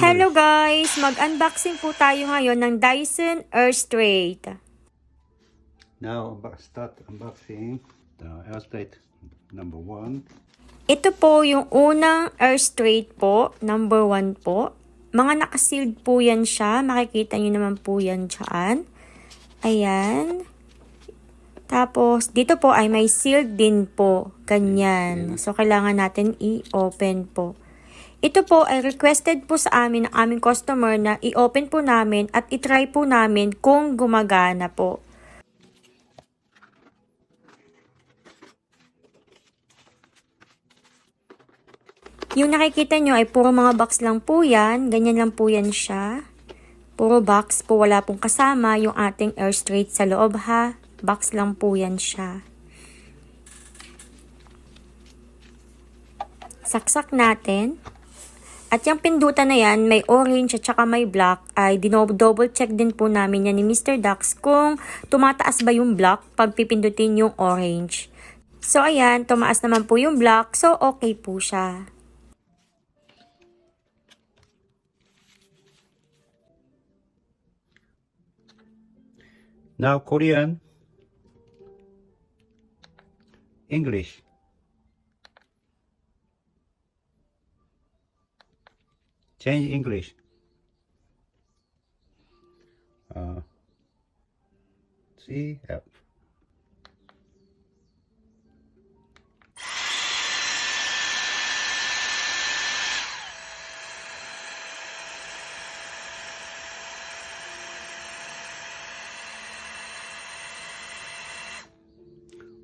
Hello guys! Mag-unboxing po tayo ngayon ng Dyson Airstraight. Now start unboxing the Airstraight number one. Ito po yung unang Airstraight po, number one po. Mga nakasealed po yan siya. Makikita nyo naman po yan dyan. Ayan. Tapos, dito po ay may sealed din po. Ganyan. So, kailangan natin i-open po. Ito po ay requested po sa amin ng aming customer na i-open po namin at i-try po namin kung gumagana po. Yung nakikita nyo ay puro mga box lang po yan. Ganyan lang po yan siya. Puro box po, wala pong kasama yung ating Airstraight sa loob ha. Box lang po yan siya. Saksak natin. At yung pindutan na yan, may orange at saka may black, ay dino-double check din po namin yan ni Mr. Dax kung tumataas ba yung black pag pipindutin yung orange. So ayan, tumaas naman po yung black, so okay po siya. Now Korean, English. Change English. Uh, C F.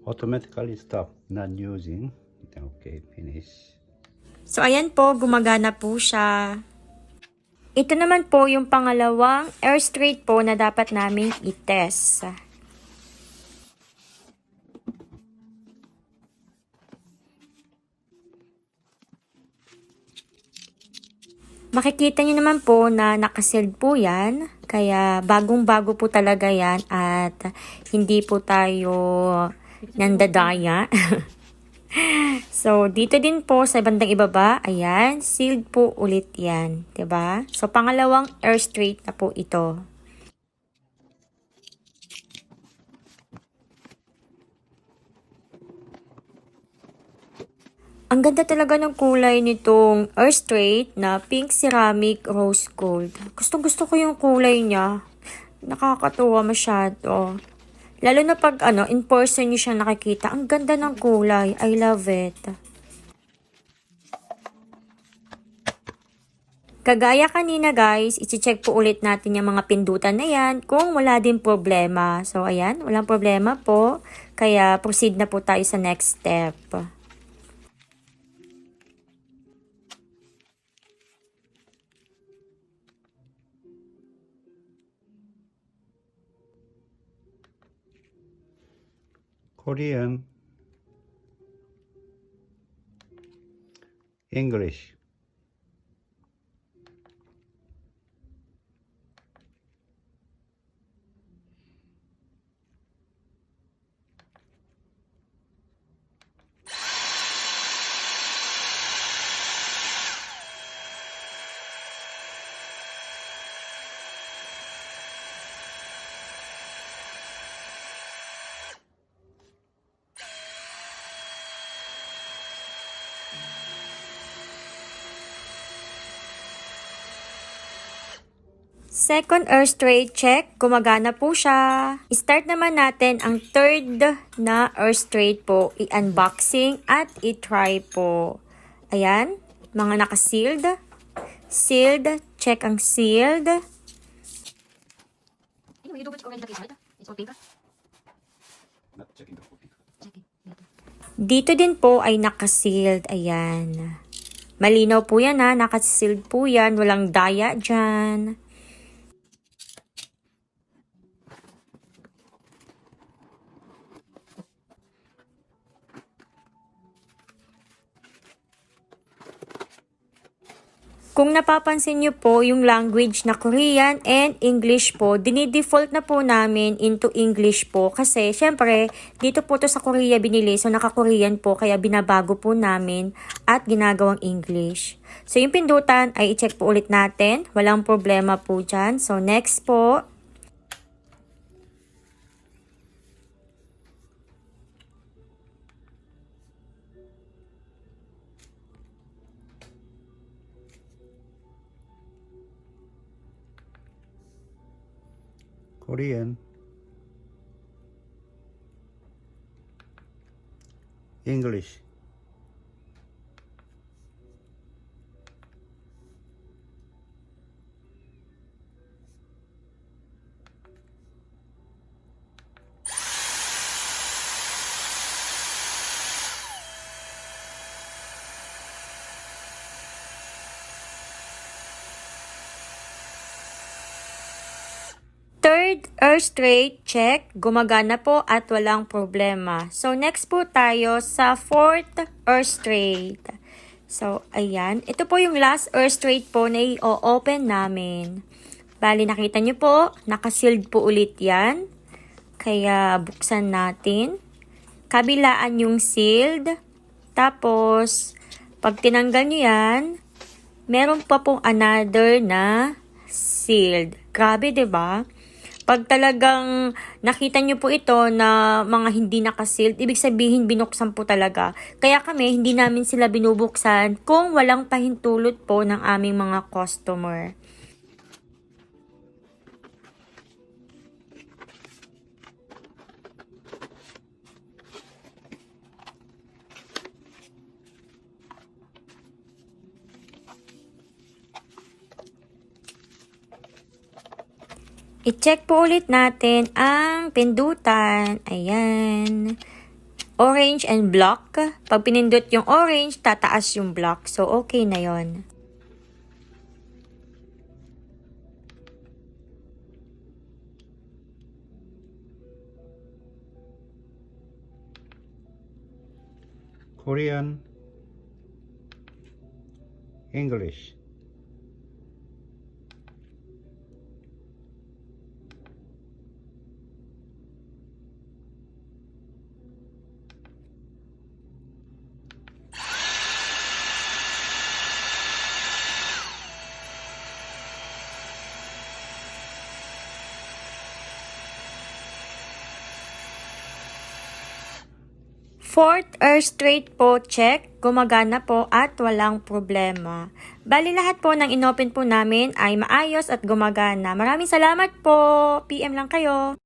automatically stop not using okay finish So ayan po, gumagana po siya. Ito naman po yung pangalawang Airstraight po na dapat naming i-test. Makikita nyo naman po na nakasealed po yan. Kaya bagong-bago po talaga yan at hindi po tayo nandadaya. so, dito din po sa bandang ibaba, ayan, sealed po ulit yan. ba? So, pangalawang Airstraight na po ito. Ang ganda talaga ng kulay nitong Airstraight na pink ceramic rose gold. Gustong gusto ko yung kulay niya. Nakakatuwa masyado. Lalo na pag ano, in person niyo siya nakikita. Ang ganda ng kulay. I love it. Kagaya kanina guys, iti-check po ulit natin yung mga pindutan na yan kung wala din problema. So ayan, walang problema po. Kaya proceed na po tayo sa next step. Korean English Second Airstraight check, gumagana po siya. Start naman natin ang third na Airstraight po, i-unboxing at i-try po. Ayan, mga naka-sealed. Sealed, check ang sealed. copy Dito din po ay naka-sealed, ayan. Malinaw po yan ha, naka-sealed po yan, walang daya dyan. Kung napapansin nyo po yung language na Korean and English po, dinidefault na po namin into English po kasi syempre dito po to sa Korea binili so naka-Korean po kaya binabago po namin at ginagawang English. So yung pindutan ay i-check po ulit natin. Walang problema po dyan. So next po, Korean English Third straight check, gumagana po at walang problema. So next po tayo sa fourth or straight. So ayan, ito po yung last or straight po na i-open namin. Bali nakita nyo po, nakasealed po ulit yan. Kaya buksan natin. Kabilaan yung sealed. Tapos, pag tinanggal nyo yan, meron pa pong another na sealed. Grabe, ba? Pag talagang nakita nyo po ito na mga hindi nakasealed, ibig sabihin binuksan po talaga. Kaya kami, hindi namin sila binubuksan kung walang pahintulot po ng aming mga customer. I-check po ulit natin ang pindutan. Ayan. Orange and block. Pag pinindot yung orange, tataas yung block. So, okay na yon. Korean English Fourth or straight po, check. Gumagana po at walang problema. Bali lahat po ng inopen po namin ay maayos at gumagana. Maraming salamat po. PM lang kayo.